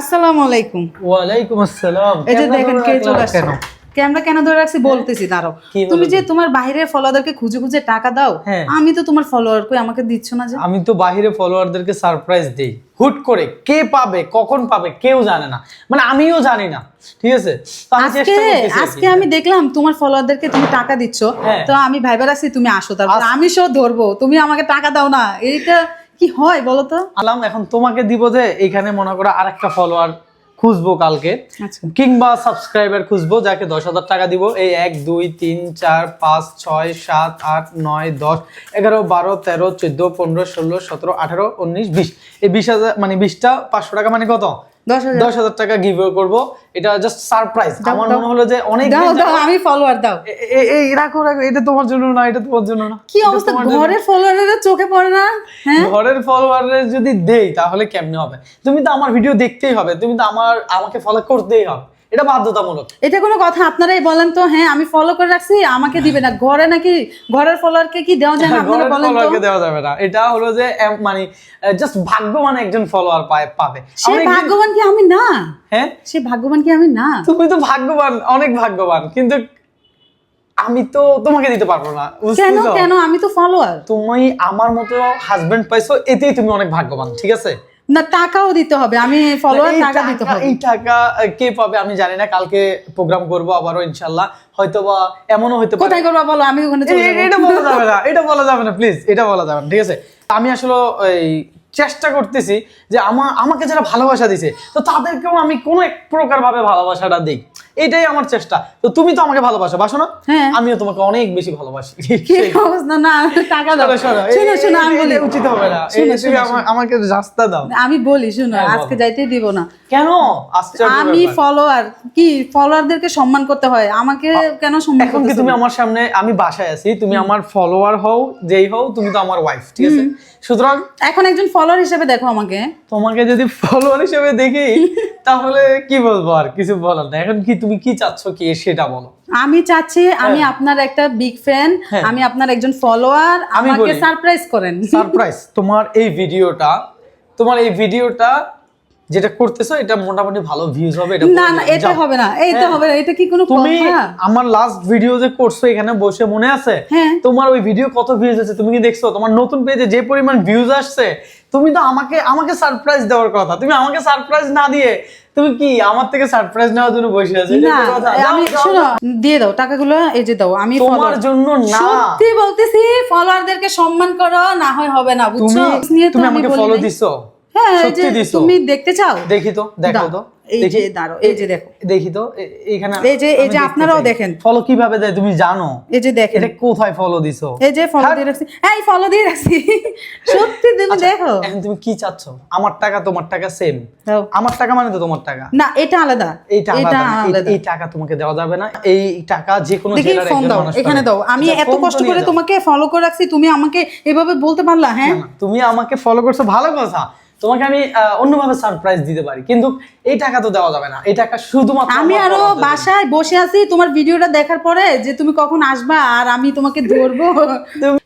আসসালামু আলাইকুম। ওয়ালাইকুম আসসালাম। এই যে দেখেন কে চলে আসছে? ক্যামেরা কেন ধরে রাখছি? বলতেছি দাঁড়াও। তুমি যে তোমার বাইরের ফলোয়ারদেরকে খুঁজে খুঁজে টাকা দাও হ্যাঁ। আমি তো তোমার ফলোয়ার কই আমাকে দিচ্ছ না যে? আমি তো ফলোয়ারদেরকে সারপ্রাইজ দেই। হুট করে কে পাবে কখন পাবে কেউ জানে না। মানে আমিও জানি না ঠিক আছে? আজকে। আজকে আমি দেখলাম তোমার ফলোয়ারদেরকে তুমি টাকা দিচ্ছ হ্যাঁ। তো আমি ভাইবার আছি তুমি আসো তারপর। আমি সব ধরবো তুমি আমাকে টাকা দাও না। এইটা কি হয় বলো তো? আলাম এখন তোমাকে দিব যে এখানে মনে করো আরেকটা ফলোয়ার খুঁজবো কালকে। আচ্ছা। কিংবা সাবস্ক্রাইবার খুঁজবো যাকে দশ হাজার টাকা দিব। এই এক দুই তিন চার পাঁচ ছয় সাত আট নয় দশ এগারো বারো তেরো চোদ্দ পনেরো ষোলো সতেরো আঠারো উনিশ বিশ। এই বিশ হাজার মানে বিশটা পাঁচশো টাকা মানে কত? দশ হাজার। টাকা গিভ করব। এটা জাস্ট সারপ্রাইজ আমার মনে হলো যে অনেক দাও দাও আমি ফলোয়ার দাও। এই রাখো রাখো এটা তোমার জন্য না এটা তোমার জন্য না। কি অবস্থা? ঘরের ফলোয়ারের চোখে পড়ে না? হ্যাঁ? ঘরের ফলোয়ারের যদি দেই তাহলে কেমনে হবে? তুমি তো আমার ভিডিও দেখতেই হবে। তুমি তো আমার আমাকে ফলো করতেই হবে। এটা বাধ্যতামূলক। এটা কোনো কথা আপনারাই বলেন তো হ্যাঁ আমি ফলো করে রাখছি আমাকে দিবে না। ঘরে নাকি ঘরের ফলোয়ারকে কি দেওয়া যায় না? আপনারা বলেন তো। ফলোয়ারকে দেওয়া যাবে না। এটা হলো যে মানে জাস্ট ভাগ্যবান একজন ফলোয়ার পায় পাবে। সে ভাগ্যবান কি আমি না? হ্যাঁ? ভাগ্যবান কি আমি না? তুমি তো ভাগ্যবান অনেক ভাগ্যবান। কিন্তু আমি তো তোমাকে দিতে পারব না কেন কেন? আমি তো ফলোয়ার তুমি আমার মতো হাজবেন্ড পাইছো এতেই তুমি অনেক ভাগ্যবান ঠিক আছে? না টাকাও দিতে হবে। আমি ফলোয়ার টাকা দিতে হবে। এই টাকা কে পাবে আমি জানি না। কালকে প্রোগ্রাম করব আবারও ইনশাআল্লাহ। এমনও হতে পারে। কোথায় করব বলো? আমি ওখানে চলে যাব। এটা বলা যাবে না এটা বলা যাবে না প্লিজ এটা বলা যাবে না ঠিক আছে? আমি আসলে এই চেষ্টা করতেছি যে আমার আমাকে যারা ভালোবাসা দিছে তো তাদেরকেও আমি কোনো এক প্রকার ভাবে ভালোবাসাটা দিই। এটাই আমার চেষ্টা। তো তুমি তো আমাকে ভালোবাসো বাসো না? হ্যাঁ। আমিও তোমাকে অনেক বেশি ভালোবাসি। অবস্থা? না টাকা দাও। শোনো, শোনো, শোনো এই- শোনো আমি বলি। উচিত হবে না। আমাকে রাস্তা দাও। আমি বলি শোনো হ্যাঁ, আজকে যাইতে দিব না। কেন? আমি ফলোয়ার কি ফলোয়ারদেরকে সম্মান করতে হয়? আমাকে কেন সম্মান এখন তুমি আমার সামনে আমি বাসায় আছি তুমি আমার ফলোয়ার হও যেই হও তুমি তো আমার ওয়াইফ ঠিক আছে? সুতরাং এখন একজন ফলোয়ার হিসেবে দেখো আমাকে। তোমাকে যদি ফলোয়ার হিসেবে দেখি তাহলে কি বলব আর কিছু বলার না এখন কি তুমি কি চাচ্ছ কি সেটা বলো। আমি চাচ্ছি আমি আপনার একটা বিগ ফ্যান হ্যাঁ। আমি আপনার একজন ফলোয়ার আমি আমাকে সারপ্রাইজ করেন। সারপ্রাইজ তোমার এই ভিডিওটা তোমার এই ভিডিওটা যেটা করতেছো এটা মোটামুটি ভালো ভিউজ হবে এটা না না এটা হবে না তো হ্যাঁ। হবে না এটা কি কোনো তুমি আমার লাস্ট ভিডিও যে করছ এখানে বসে মনে আছে? হ্যাঁ। তোমার ওই ভিডিও কত ভিউজ আছে তুমি কি দেখছ? তোমার নতুন পেজে যে পরিমাণ ভিউজ আসছে তুমি তো আমাকে আমাকে সারপ্রাইজ দেওয়ার কথা। তুমি আমাকে সারপ্রাইজ না দিয়ে তুমি কি আমার থেকে সারপ্রাইজ নেওয়ার জন্য বসে আছো? এটা না কথা? আমি শোনো দিয়ে দাও টাকাগুলো এই যে দাও আমি তোমার জন্য না। সত্যি বলতেছি ফলোয়ারদেরকে সম্মান করো না হয় হবে না তুমি বুঝছ? তুমি আমাকে ফলো দিছো। সত্যি যে দিছো তুমি দেখতে চাও? দেখি তো দেখো তো। এই যে দাঁড়ো এই যে দেখো। দেখি তো এইখানে এই যে- এই যে আপনারাও দেখেন। ফলো কীভাবে দেয় তুমি জানো? এই যে দেখেন। এটা কোথায় ফলো দিছো? এই যে ফলো হ্যাঁ। দিয়ে রাখছি। এই ফলো দিয়ে রাখছি। সত্যি তুমি আচ্ছা, দেখো। এখন তুমি কি চাচ্ছ? আমার টাকা তোমার টাকা সেম আমার টাকা মানে তো তোমার টাকা। না এটা আলাদা। এটা আলাদা এই টাকা তোমাকে দেওয়া যাবে না। এই টাকা যে কোনো জেলার একজন মানুষ এখানে দাও। আমি আচ্ছা, এত কষ্ট করে তোমাকে ফলো করে রাখছি তুমি আমাকে এভাবে বলতে পারলা হ্যাঁ? তুমি আমাকে ফলো করছ ভালো কথা তোমাকে আমি অন্যভাবে সারপ্রাইজ দিতে পারি কিন্তু এই টাকা তো দেওয়া যাবে না। এই টাকা শুধুমাত্র আমি আরও। বাসায় বসে আছি তোমার ভিডিওটা দেখার পরে যে তুমি কখন আসবা আর আমি তোমাকে ধরবো।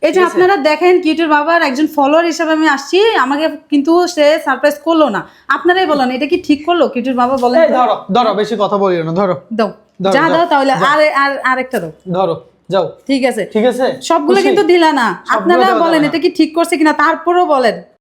এই যে আপনারা দেখেন কিউটের বাবার একজন ফলোয়ার হিসেবে আমি আসছি আমাকে কিন্তু সে সারপ্রাইজ করল না। আপনারাই বলেন এটা কি ঠিক করল? কিউটের বাবা বলেন ধরো ধরো বেশি কথা বলিও না ধরো। দাও। যা দাও, তাহলে আর আর আরেকটা দাও। ধরো যাও। ঠিক আছে। ঠিক আছে? সবগুলো? কিন্তু দিলা না। আপনারা বলেন এটা কি ঠিক করছে কিনা? তারপরেও বলেন।